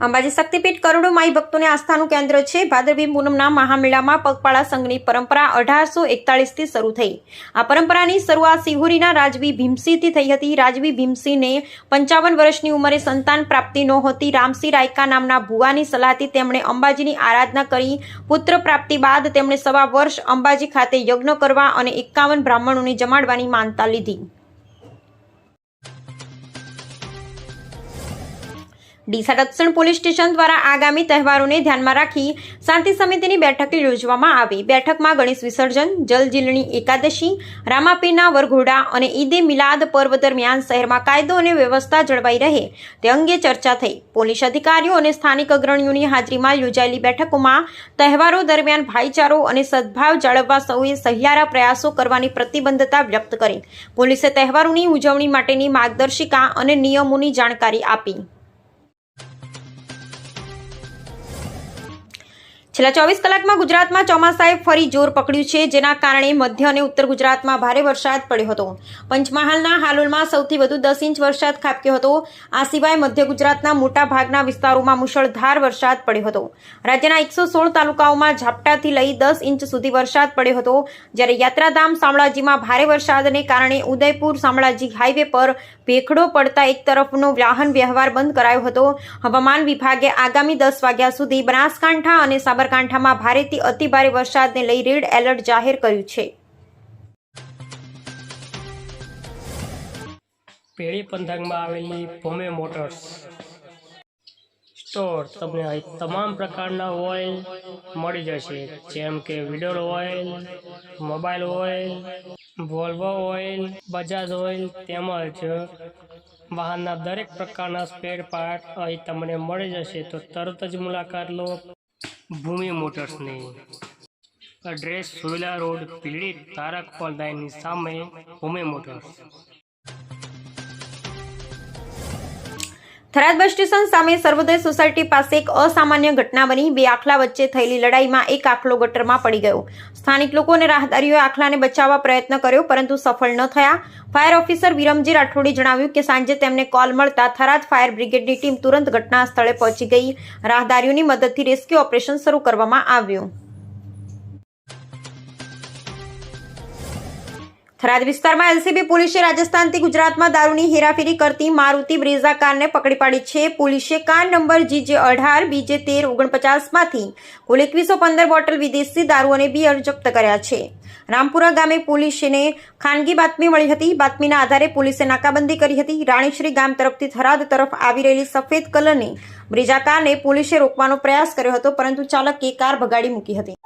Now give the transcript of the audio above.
અંબાજી શક્તિપીઠ કરોડો માઈ ભક્તોને આસ્થાનું કેન્દ્ર છે. ભાદરવી પૂનમના મહામેળામાં પગપાળા સંઘની પરંપરા અઢારસો એકતાળીસથી શરૂ થઈ. આ પરંપરાની શરૂઆત સિહોરીના રાજવી ભીમસિંહથી થઈ હતી. રાજવી ભીમસિંહને પંચાવન વર્ષની ઉંમરે સંતાન પ્રાપ્તિ નહોતી. રામસિંહ રાયકા નામના ભુવાની સલાહથી તેમણે અંબાજીની આરાધના કરી. પુત્ર પ્રાપ્તિ બાદ તેમણે સવા વર્ષ અંબાજી ખાતે યજ્ઞ કરવા અને એકાવન બ્રાહ્મણોને જમાડવાની માનતા લીધી. ડીસા દક્ષિણ પોલીસ સ્ટેશન દ્વારા આગામી તહેવારોને ધ્યાનમાં રાખી શાંતિ સમિતિની બેઠક યોજવામાં આવી. બેઠકમાં ગણેશ વિસર્જન જલજીલણી એકાદશી, રામાપીરના વરઘોડા અને ઈદે મિલાદ પર્વ દરમિયાન શહેરમાં કાયદો અને વ્યવસ્થા જળવાઈ રહે તે અંગે ચર્ચા થઈ. પોલીસ અધિકારીઓ અને સ્થાનિક અગ્રણીઓની હાજરીમાં યોજાયેલી બેઠકોમાં તહેવારો દરમિયાન ભાઈચારો અને સદભાવ જાળવવા સૌએ સહિયારા પ્રયાસો કરવાની પ્રતિબદ્ધતા વ્યક્ત કરી. પોલીસે તહેવારોની ઉજવણી માટેની માર્ગદર્શિકા અને નિયમોની જાણકારી આપી. છેલ્લા ચોવીસ કલાકમાં ગુજરાતમાં ચોમાસાએ ફરી જોર પકડ્યું છે, જેના કારણે મધ્ય અને ઉત્તર ગુજરાતમાં ભારે વરસાદ પડ્યો હતો. પંચમહાલના હાલોલમાં સૌથી વધુ દસ ઇંચ વરસાદ ખાબક્યો હતો. આ સિવાય મધ્ય ગુજરાતના મોટા ભાગના વિસ્તારોમાં મુશળધાર વરસાદ પડ્યો હતો. રાજ્યના એકસો સોળ તાલુકાઓમાં ઝાપટાથી લઈ દસ ઇંચ સુધી વરસાદ પડ્યો હતો. જ્યારે યાત્રાધામ શામળાજીમાં ભારે વરસાદને કારણે ઉદયપુર શામળાજી હાઈવે પર ભેખડો પડતા એક તરફનો વાહન વ્યવહાર બંધ કરાયો હતો. હવામાન વિભાગે આગામી દસ વાગ્યા સુધી બનાસકાંઠા અને સાબરકાંઠામાં ભારેથી અતિભારે વરસાદને લઈ રેડ એલર્ટ જાહેર કર્યું છે. પેઢી પંથકમાં આવેલી ભોમે મોટર્સ સ્ટોર તમને અહીં તમામ પ્રકારના ઓઇલ મળી જશે. જેમ કે Veedol oil, mobile oil, Volvo oil, Bajaj oil તેમજ વાહનના દરેક પ્રકારના સ્પેર પાર્ટ અહીં તમને મળી જશે. તો તરત જ મુલાકાત લો. ભૂમિ મોટર્સની. એડ્રેસ સોયલા રોડ પીડિત તારક પોલદાયની સામે Bhumi motors. Tharad bus station સામે સર્વોદય સોસાયટી પાસે એક અસામાન્ય ઘટના બની. બે આખલા વચ્ચે થયેલી લડાઈમાં એક આખલો ગટરમાં પડી ગયો. સ્થાનિક લોકો અને રાહદારીઓએ આખલાને બચાવવા પ્રયત્ન કર્યો, પરંતુ સફળ ન થયા. ફાયર ઓફિસર વિરમજી રાઠોડે જણાવ્યું કે સાંજે તેમને કોલ મળતા થરાદ ફાયર બ્રિગેડની ટીમ તુરંત ઘટના સ્થળે પહોંચી ગઈ. રાહદારીઓની મદદથી રેસ્ક્યુ ઓપરેશન શરૂ કરવામાં આવ્યું. થરાદ વિસ્તારમાં એલસીબી પોલીસે રાજસ્થાનથી ગુજરાતમાં દારૂની હેરાફેરી કરતી મારુતિ બ્રેઝા કારને પકડી પાડી છે. પોલીસે કાર નંબર જીજે અઢાર, બીજે તેર, ઓગણપચાસમાંથી કુલ એકવીસો પંદર બોટલ વિદેશી દારૂ અને બિયર જપ્ત કર્યા છે. રામપુરા ગામે પોલીસને ખાનગી બાતમી મળી હતી. બાતમીના આધારે પોલીસે નાકાબંધી કરી હતી. રાણીશ્રી ગામ તરફથી થરાદ તરફ આવી રહેલી સફેદ કલરની બ્રેઝા કારને પોલીસે રોકવાનો પ્રયાસ કર્યો હતો, પરંતુ ચાલકે કાર ભગાડી મૂકી હતી.